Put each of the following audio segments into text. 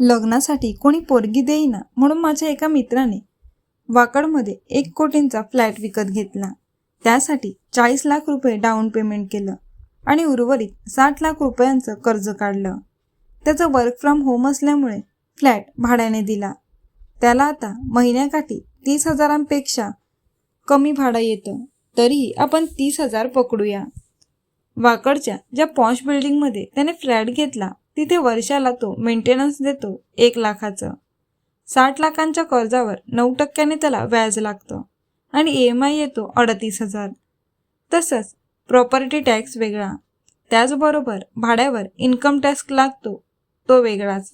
लग्नासाठी कोणी पोरगी देईना म्हणून माझ्या एका मित्राने वाकडमध्ये एक कोटींचा फ्लॅट विकत घेतला. त्यासाठी चाळीस लाख रुपये डाऊन पेमेंट केलं आणि उर्वरित साठ लाख रुपयांचं कर्ज काढलं. त्याचं वर्क फ्रॉम होम असल्यामुळे फ्लॅट भाड्याने दिला. त्याला आता महिन्याकाठी तीस हजारांपेक्षा कमी भाडं येतं. तरीही आपण तीस हजार पकडूया. वाकडच्या ज्या पॉश बिल्डिंगमध्ये त्याने फ्लॅट घेतला तिथे वर्षाला तो मेंटेनन्स देतो एक लाखाचं. साठ लाखांच्या कर्जावर नऊ टक्क्याने त्याला व्याज लागतं आणि ई एम आय येतो अडतीस हजार. तसंच प्रॉपर्टी टॅक्स वेगळा. त्याचबरोबर भाड्यावर इन्कम टॅक्स लागतो तो वेगळाच.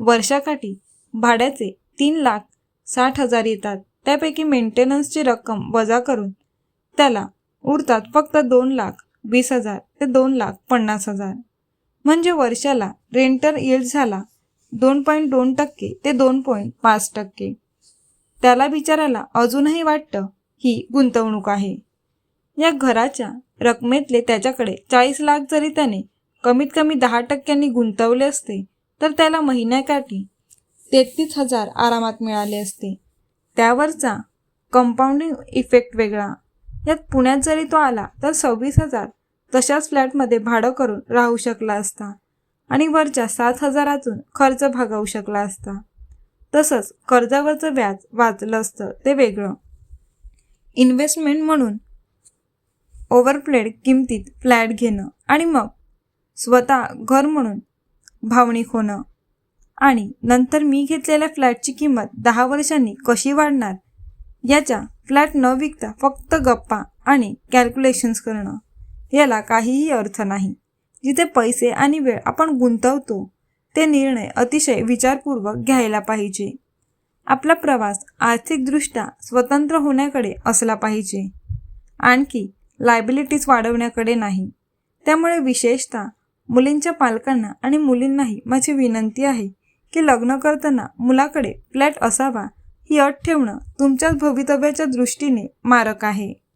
वर्षाकाठी भाड्याचे तीन लाख साठ हजार येतात. त्यापैकी मेंटेनन्सची रक्कम वजा करून त्याला उरतात फक्त दोन लाख वीस हजार ते दोन लाख पन्नास हजार. म्हणजे वर्षाला रेंटर येल झाला दोन पॉईंट दोन टक्के ते दोन पॉईंट पाच टक्के. त्याला बिचाराला अजूनही वाटतं ही गुंतवणूक आहे. या घराच्या रकमेतले त्याच्याकडे चाळीस लाख जरी त्याने कमीत कमी दहा टक्क्यांनी गुंतवले असते तर त्याला महिन्याकाठी तेहतीस हजार आरामात मिळाले असते. त्यावरचा कंपाऊंडिंग इफेक्ट वेगळा. यात पुण्यात जरी तो आला तर सव्वीस हजार तशाच फ्लॅटमध्ये भाडं करून राहू शकला असता आणि वरच्या सात हजारातून खर्च भागवू शकला असता. तसंच कर्जावरचं व्याज वाचलं असतं ते वेगळं. इन्व्हेस्टमेंट म्हणून ओव्हरप्लेड किमतीत फ्लॅट घेणं आणि मग स्वतः घर म्हणून भावनिक होणं. आणि नंतर मी घेतलेल्या फ्लॅटची किंमत दहा वर्षांनी कशी वाढणार? याच्या फ्लॅट न विकता फक्त गप्पा आणि कॅल्क्युलेशन्स करणं. याला काहीही अर्थ नाही. जिथे पैसे आणि वेळ आपण गुंतवतो ते निर्णय अतिशय विचारपूर्वक घ्यायला पाहिजे. आपला प्रवास आर्थिकदृष्ट्या स्वतंत्र होण्याकडे असला पाहिजे. आणखी लायबिलिटीज वाढवण्याकडे नाही. त्यामुळे विशेषतः मुलींच्या पालकांना आणि मुलींनाही माझी विनंती आहे की लग्न करताना मुलाकडे फ्लॅट असावा ही अट ठेवणं तुमच्याच भवितव्याच्या दृष्टीने मारक आहे.